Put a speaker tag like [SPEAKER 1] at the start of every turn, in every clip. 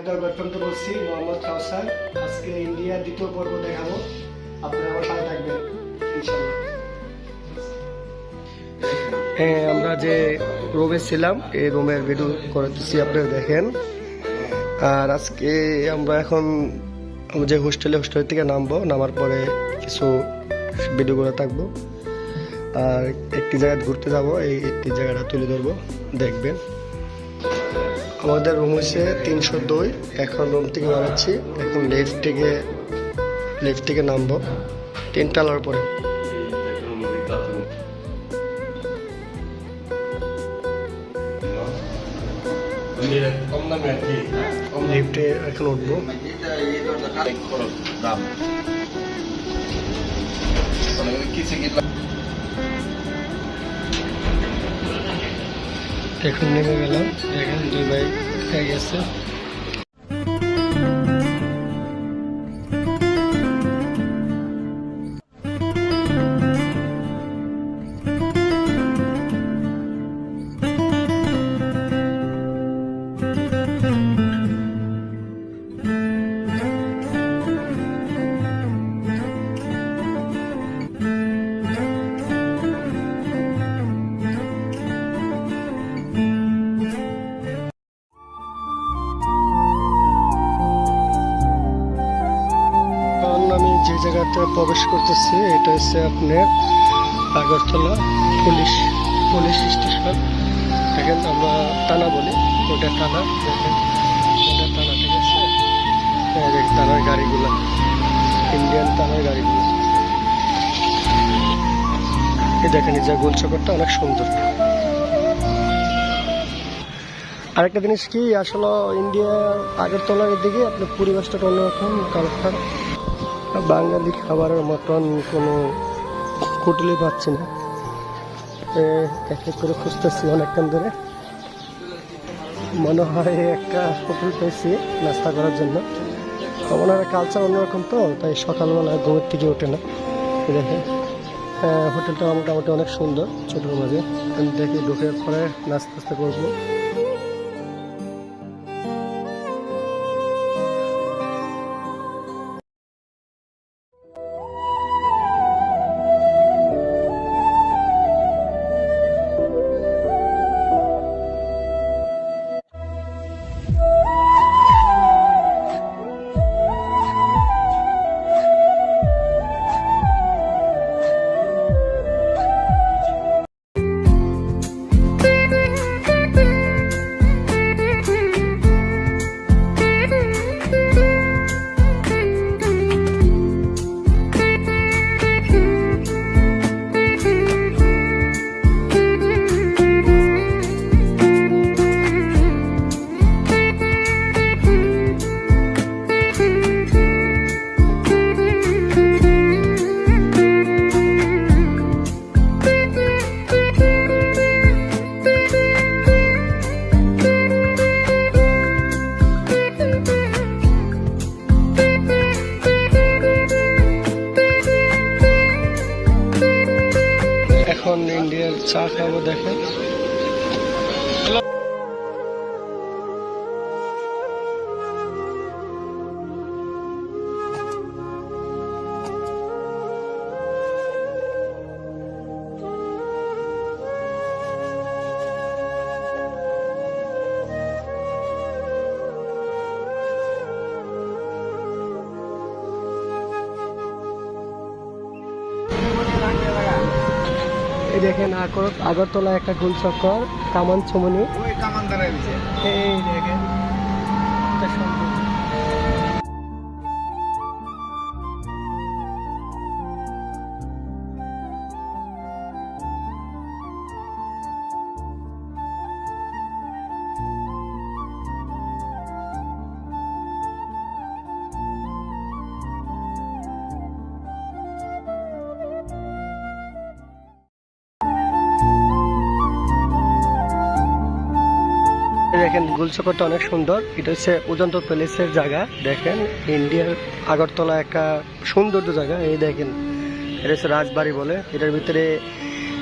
[SPEAKER 1] মায়ের দর বলছি, মোহাম্মদ কাউসার। আজকে ইন্ডিয়ার দ্বিতীয় পর্ব দেখাবো। আপনারা আমার সাথে থাকবেন ইনশাল্লাহ আমরা যে রুমে ছিলাম, এই রুমের ভিডিও করতেছি, আপনারা দেখেন। আর আজকে আমরা এখন যে হোস্টেলে হোস্টেল থেকে নামবো, নামার পরে কিছু ভিডিও করে থাকব। আর একটি জায়গায় ঘুরতে যাব, এই একটি জায়গাটা তুলে ধরবো, দেখবেন। আমাদের রুম হচ্ছে তিনশো দুই। এখন রুম থেকে বানাচ্ছি এখন লেফট থেকে লেফট থেকে নামবো। তিনতলার পরে। লিফটে এখন উঠবো। এখন নেমে গেলাম। দেখেন দুই ভাই গেছে। যে প্রবেশ করতেছি। এটা হচ্ছে আপনার আগরতলা পুলিশ পুলিশ স্টেশন। দেখেন, আমরা টানা বলি, ওটা টানা দেখেন, ওটা টানা ঠিক আছে? যে টানার গাড়িগুলো ইন্ডিয়ান টানার গাড়িগুলো। এই দেখেন, এই যে গোল চক্করটা অনেক সুন্দর। আরেকটা জিনিস কি, আসলে ইন্ডিয়া আগরতলার দিকে আপনার পরিবেশটা অন্যরকম কালচার বাঙালি খাবারের মতন কোনো হোটেলে পাচ্ছি না। এক এক করে খুঁজতেছি অনেকক্ষণ ধরে। মনে হয় একটা হোটেল পেয়েছি নাস্তা করার জন্য। ওনার কালচার অন্যরকম তো, তাই সকালবেলা ঘুমের থেকে ওঠে না। দেখে হোটেলটা মোটামুটি অনেক সুন্দর ছোটোর মাঝে। দেখি ঢুকে পরে নাস্তা নাস্তা করব। ইন্ডিয়ার চা খাব দেখেন এই দেখেন আগর আগরতলা একটা গোল চক্কর কামান চমনি এই দেখেন দেখেন গুলচকরটা অনেক সুন্দর। এটা হচ্ছে উদন্ত প্যালেসের জায়গা, দেখেন। ইন্ডিয়ার আগরতলা একটা সৌন্দর্য জায়গা, এই দেখেন। এটা হচ্ছে রাজবাড়ি বলে। এটার ভিতরে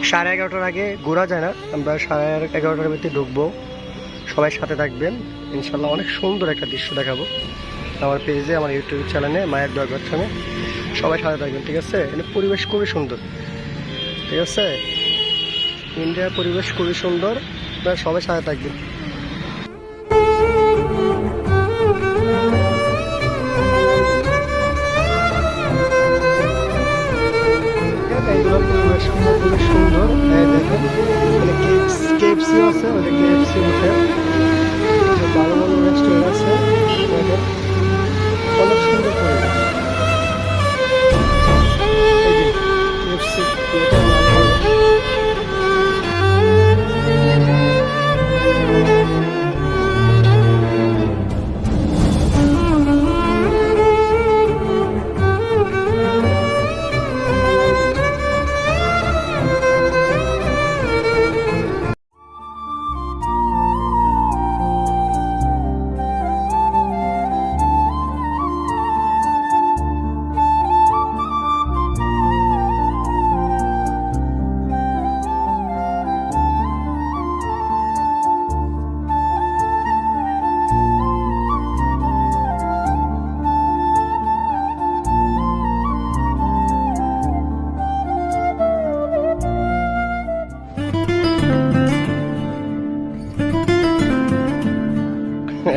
[SPEAKER 1] সাড়ে এগারোটার আগে ঘোরা যায় না। আমরা সাড়ে এগারোটার ভিতরে ঢুকবো। সবাই সাথে থাকবেন। ইনশাল্লাহ অনেক সুন্দর একটা দৃশ্য দেখাবো। আমার পেজে, আমার ইউটিউব চ্যানেলে, মায়ের দয় গঠনে সবাই সাথে থাকবেন, ঠিক আছে? এটা পরিবেশ খুবই সুন্দর, ঠিক আছে? ইন্ডিয়ার পরিবেশ খুবই সুন্দর। আপনারা সবাই সাথে থাকবেন।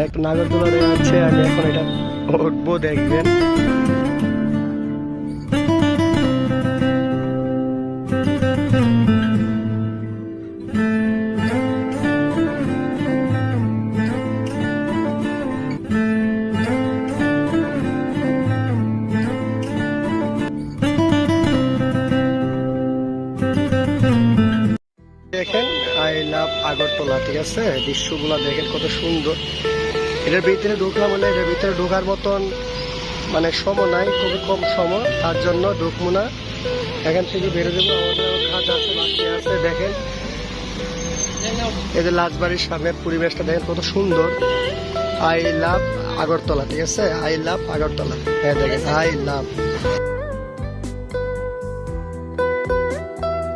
[SPEAKER 1] একটা নাগরদোলা আছে আমি এখন এটা উঠবো, দেখবেন। দেখেন আই লাভ আগরতলা, ঠিক আছে? দৃশ্যগুলো দেখেন কত সুন্দর। এটার ভিতরে ঢুকলাম বলে এটার ভিতরে ঢোকার মতন মানে সময় নাই, খুবই কম সময়, তার জন্য ঢুকবো না। এখান থেকে বেরো দেবো আমাদের দেখেন। লাজবাড়ির সামনের পরিবেশটা দেখেন, কত সুন্দর। আই লাভ আগরতলা, ঠিক আছে? I love Agartala. হ্যাঁ দেখেন, আই লাভ।